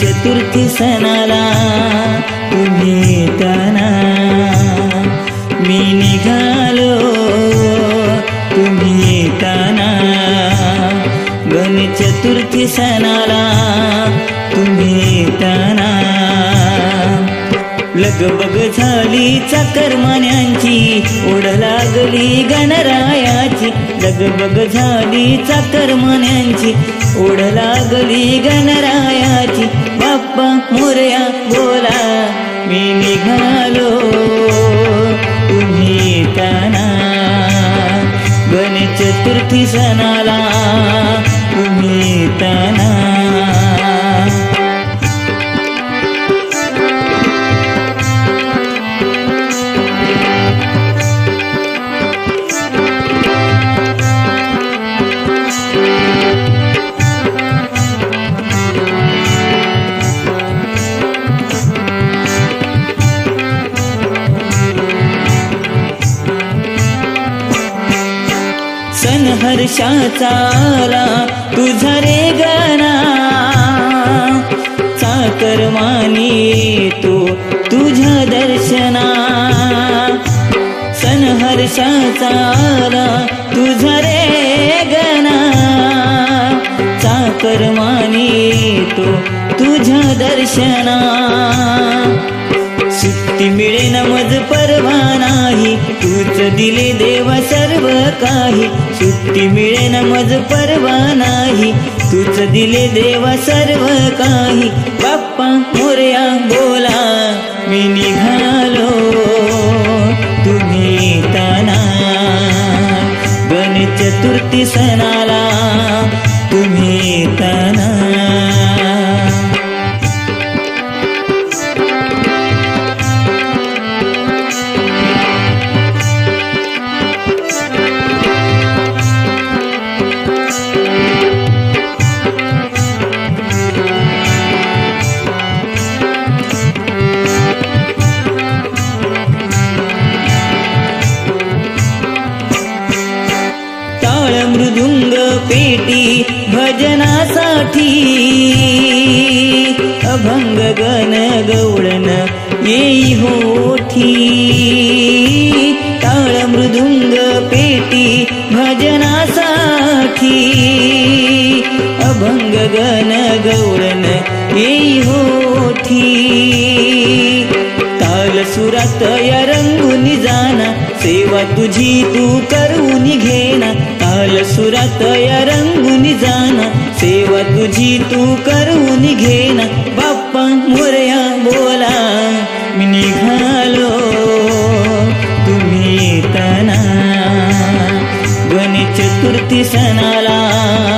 चतुर्थी सणाला तुम्ही येताना मी निघालो. तुम्ही येताना गणेश चतुर्थी सणाला तुम्ही येताना लगबग झाली चाकरमान्यांची ओढ लागली गणरायाची. लगबग झाली चाकरमान्यांची ओढ लागली गणरायाची. बाप्पा मोरया बोला मी निघालो तुम्ही ताना गणेश चतुर्थी सणाला तुम्ही ताना सन हर्षाचा आला तुझा रे गाना चाकर मानी तो तुझ्या दर्शना. सन हर्षाचा आला तुझा रे गणा. चाकर मानी तो तुझ्या दर्शना. सुट्टी मिळे नमज परवा नाही तूच दिले देवा सर्व काही. सुट्टी मिळेन मज परवा नाही. तूच दिले देवा सर्व काही. बाप्पा मोर्या बोला मी निघालो. तुम्ही ताना गणेश चतुर्थी सणाला मृदुंग पेटी भजनासाठी. अभंग गण गौळण येई होठी. ताळ मृदुंग पेटी भजनासाठी. अभंग गण ताल या रंगून जाना सेवा तुझी तू करून घेना काल सुरात या रंगून जाना सेवा तुझी तू करून घेना बाप्पा मोरया बोला मी निघालो तुम्ही येताना. गणेश चतुर्थी सणाला.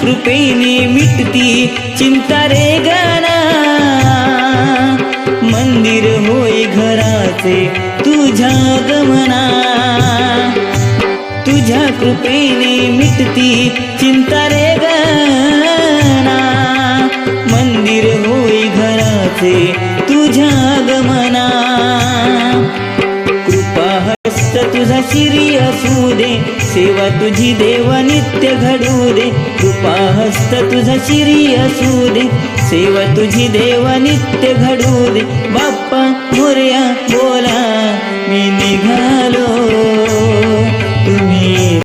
कृपेने मिटती चिंता रे गाना मंदिर होय घराचे तुझ्या गमना. तुझ्या कृपेने मिटती चिंता रे गाना मंदिर होय घराचे तुझ्या गमना. कृपा हस्त तुझा शिरी असू दे. सेवा तुझी देव नित्य घडू दे. कृपा हस्त तुझा शिरी असू दे. सेवा तुझी देव नित्य घडू दे. बाप्पा मोर्या बोला. मी निघालो.